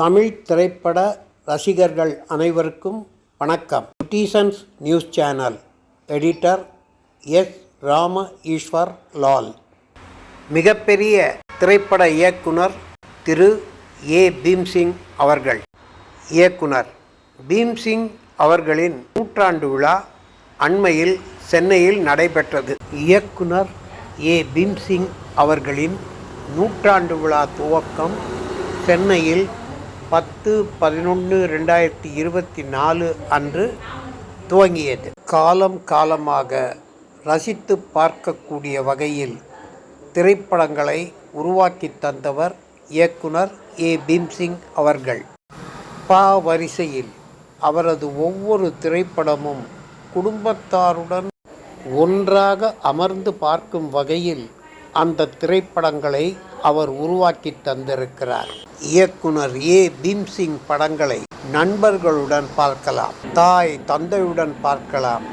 தமிழ் திரைப்பட ரசிகர்கள் அனைவருக்கும் வணக்கம். Netizens news channel editor S Rama Eswar Lal மிகப்பெரிய திரைப்பட இயக்குனர் திரு. ஏ. பீம்சிங் அவர்கள். இயக்குனர் பீம்சிங் அவர்களின் நூற்றாண்டு விழா அண்மையில் சென்னையில் நடைபெற்றது. இயக்குனர் ஏ. பீம்சிங் அவர்களின் நூற்றாண்டு விழா துவக்கம் சென்னையில் பத்து பதினொன்று ரெண்டாயிரத்தி இருபத்தி நாலு அன்று துவங்கியது. காலம் காலமாக ரசித்து பார்க்கக்கூடிய வகையில் திரைப்படங்களை உருவாக்கி தந்தவர் இயக்குனர் ஏ. பீம்சிங் அவர்கள். பா வரிசையில் அவரது ஒவ்வொரு திரைப்படமும் குடும்பத்தாருடன் ஒன்றாக அமர்ந்து பார்க்கும் வகையில் அந்த திரைப்படங்களை அவர் உருவாக்கி தந்திருக்கிறார். இயக்குனர் ஏ. பீம்சிங் படங்களை நண்பர்களுடன் பார்க்கலாம் தாய் தந்தையுடன் பார்க்கலாம்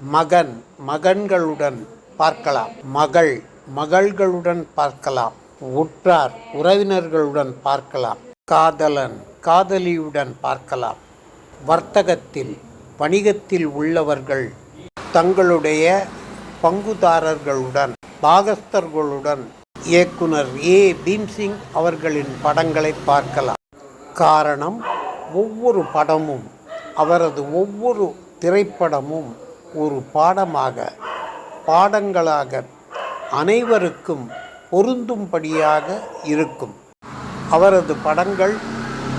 மகன் மகன்களுடன் பார்க்கலாம் மகள் மகள்களுடன் பார்க்கலாம் உற்றார் உறவினர்களுடன் பார்க்கலாம் காதலன் காதலியுடன் பார்க்கலாம். வர்த்தகத்தில் வணிகத்தில் உள்ளவர்கள் தங்களுடைய பங்குதாரர்களுடன் பாகஸ்தர்களுடன் இயக்குனர் ஏ. பீம்சிங் அவர்களின் படங்களை பார்க்கலாம். காரணம் ஒவ்வொரு படமும் அவரது ஒவ்வொரு திரைப்படமும் ஒரு பாடமாக பாடங்களாக அனைவருக்கும் பொருந்தும்படியாக இருக்கும். அவரது படங்கள்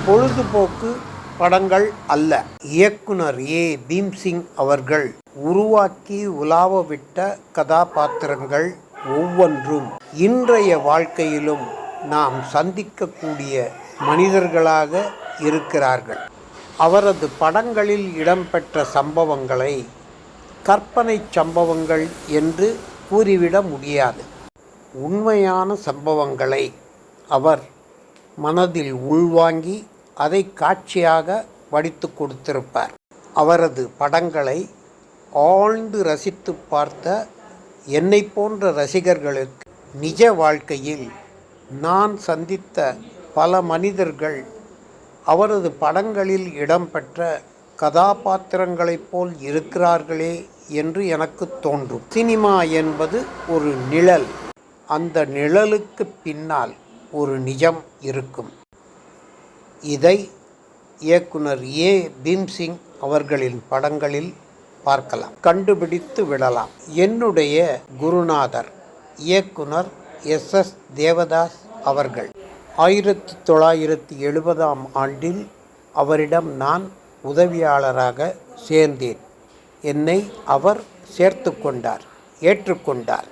பொழுதுபோக்கு படங்கள் அல்ல. இயக்குனர் ஏ. பீம்சிங் அவர்கள் உருவாக்கி உலாவவிட்ட கதாபாத்திரங்கள் ஒவ்வொன்றும் இன்றைய வாழ்க்கையிலும் நாம் சந்திக்கக்கூடிய மனிதர்களாக இருக்கிறார்கள். அவரது படங்களில் இடம்பெற்ற சம்பவங்களை கற்பனை சம்பவங்கள் என்று கூறிவிட முடியாது. உண்மையான சம்பவங்களை அவர் மனதில் உள்வாங்கி அதை காட்சியாக வடித்து கொடுத்திருப்பார். அவரது படங்களை ஆழ்ந்து ரசித்து பார்த்த என்னை போன்ற ரசிகர்களுக்கு நிஜ வாழ்க்கையில் நான் சந்தித்த பல மனிதர்கள் அவரது படங்களில் இடம்பெற்ற கதாபாத்திரங்களைப் போல் இருக்கிறார்களே என்று எனக்கு தோன்றும். சினிமா என்பது ஒரு நிழல். அந்த நிழலுக்கு பின்னால் ஒரு நிஜம் இருக்கும். இதை இயக்குனர் ஏ. பீம்சிங் அவர்களின் படங்களில் பார்க்கலாம். கண்டுபிடித்து விடலாம். என்னுடைய குருநாதர் இயக்குனர் எஸ். எஸ். தேவதாஸ் அவர்கள். ஆயிரத்தி தொள்ளாயிரத்தி எழுபதாம் ஆண்டில் அவரிடம் நான் உதவியாளராக சேர்ந்தேன். என்னை அவர் சேர்த்து கொண்டார் ஏற்றுக்கொண்டார்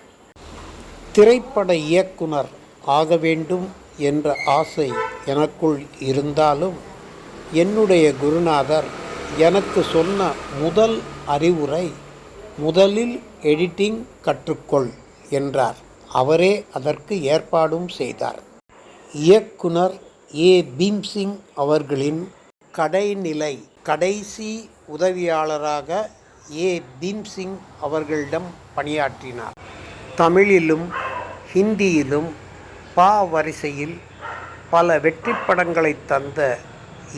திரைப்பட இயக்குனர் ஆக வேண்டும் என்ற ஆசை எனக்குள் இருந்தாலும் என்னுடைய குருநாதர் எனக்கு சொன்ன முதல் அறிவுரை முதலில் எடிட்டிங் கற்றுக்கொள் என்றார். அவரே அதற்கு ஏற்பாடும் செய்தார். இயக்குனர் ஏ. பீம்சிங் அவர்களின் கடைநிலை கடைசி உதவியாளராக ஏ. பீம்சிங் அவர்களிடம் பணியாற்றினார். தமிழிலும் ஹிந்தியிலும் பா வரிசையில் பல வெற்றி படங்களை தந்த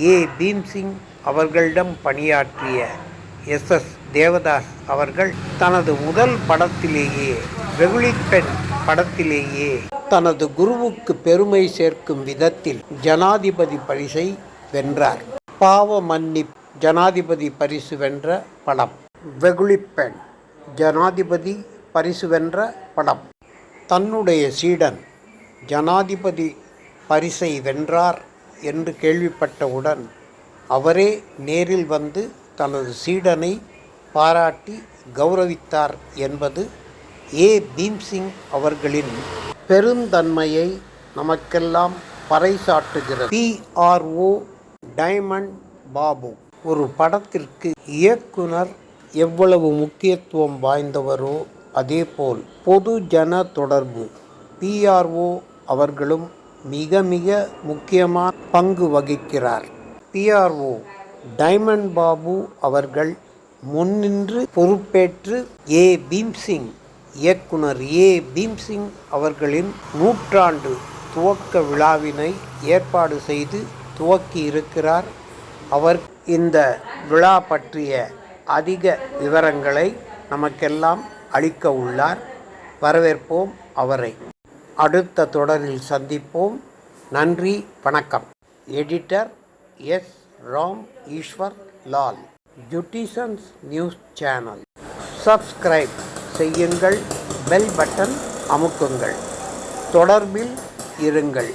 ஏ. பீம்சிங் அவர்களிடம் பணியாற்றிய எஸ். எஸ். தேவதாஸ் அவர்கள் தனது முதல் படத்திலேயே வெகுளிப்பெண் படத்திலேயே தனது குருவுக்கு பெருமை சேர்க்கும் விதத்தில் ஜனாதிபதி பரிசை வென்றார். பாவ மன்னி ஜனாதிபதி பரிசு வென்ற படம். வெகுளிப்பெண் ஜனாதிபதி பரிசு வென்ற படம். தன்னுடைய சீடன் ஜனாதிபதி பரிசை வென்றார் என்று கேள்விப்பட்டவுடன் அவரே நேரில் வந்து தனது சீடனை பாராட்டி கௌரவித்தார் என்பது ஏ. பீம்சிங் அவர்களின் பெருந்தன்மையை நமக்கெல்லாம் பறைசாட்டுகிறது பிஆர்ஓ டைமண்ட் பாபு ஒரு படத்திற்கு இயக்குனர் எவ்வளவு முக்கியத்துவம் வாய்ந்தவரோ அதேபோல் பொது ஜன தொடர்பு. பிஆர்ஓ அவர்களும் மிக மிக முக்கியமான பங்கு வகிக்கிறார். பிஆர்ஓ டைமண்ட் பாபு அவர்கள் முன்னின்று பொறுப்பேற்று ஏ. பீம்சிங் இயக்குனர் ஏ. பீம்சிங் அவர்களின் நூற்றாண்டு துவக்க விழாவினை ஏற்பாடு செய்து துவக்கி இருக்கிறார் அவர் இந்த விழா பற்றிய அதிக விவரங்களை நமக்கெல்லாம் அளிக்க உள்ளார். வரவேற்போம் அவரை. அடுத்த தொடரில் சந்திப்போம். நன்றி வணக்கம். Editor S. Ram Eswar Lal. Netizens news channel subscribe செய்யுங்கள் பெல் பட்டன் அமுக்குங்கள். தொடர்பில் இருங்கள்.